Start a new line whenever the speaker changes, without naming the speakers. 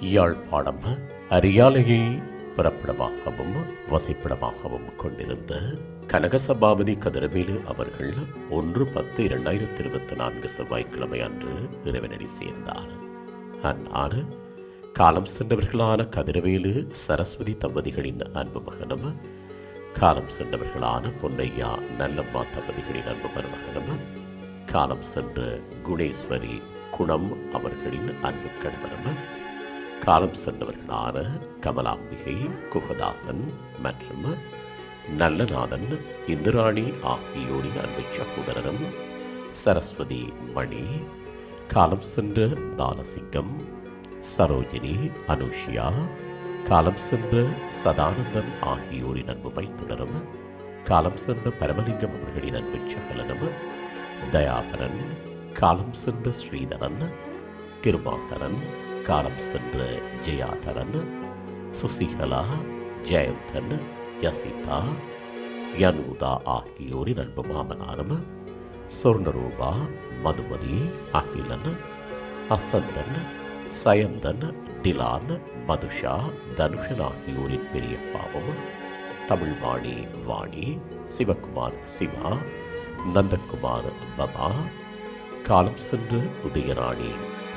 யாழ்ப்பாணம் அரியாலையை பிறப்பிடமாகவும் வசிப்பிடமாகவும் கொண்டிருந்த கனகசபாபதி கதிரவேலு அவர்கள் ஒன்று பத்து இரண்டாயிரத்தி இருபத்தி நான்கு செவ்வாய்க்கிழமை அன்று இறைவனடி சேர்ந்தார். அன்னார் காலம் சென்றவர்களான கதிரவேலு சரஸ்வதி தம்பதிகளின் அன்பு மகனும் காலம் சென்றவர்களான பொன்னையா நல்லம்மா தம்பதிகளின் அன்பு மருமகனும் காலம் சென்ற குணேஸ்வரி குணம் அவர்களின் அன்பு கணவனும் காலம் சென்றவர்களான கமலாம்பிகை குகதாசன் மற்றும் நல்லநாதன் இந்திராணி ஆகியோரின் அன்பு சகோதரரும் சரஸ்வதி மணி காலம் சென்ற தானசிங்கம் சரோஜினி அனுஷியா காலம் சென்ற சதானந்தன் ஆகியோரின் அன்பு மைத்துடரும் காலம் சென்ற பரமலிங்கம் அவர்களின் அன்பு சகலனும் தயாகரன் காலம் சென்ற ஸ்ரீதரன் கிருமாகரன் காலம் சென்ற ஜெயாதரன் சுசிகலா ஜெயந்தன் யசிதா யனுதா ஆகியோரின் அன்பு மாமனாரும் சொர்ணரூபா மதுமதி அகிலன் அசந்தன் சயந்தன் டிலான் மதுஷா தனுஷன் ஆகியோரின் பெரியப்பாவும் தமிழ்வாணி வாணி சிவகுமார் சிவா நந்தகுமார் பபா காலம் சென்று உதயராணி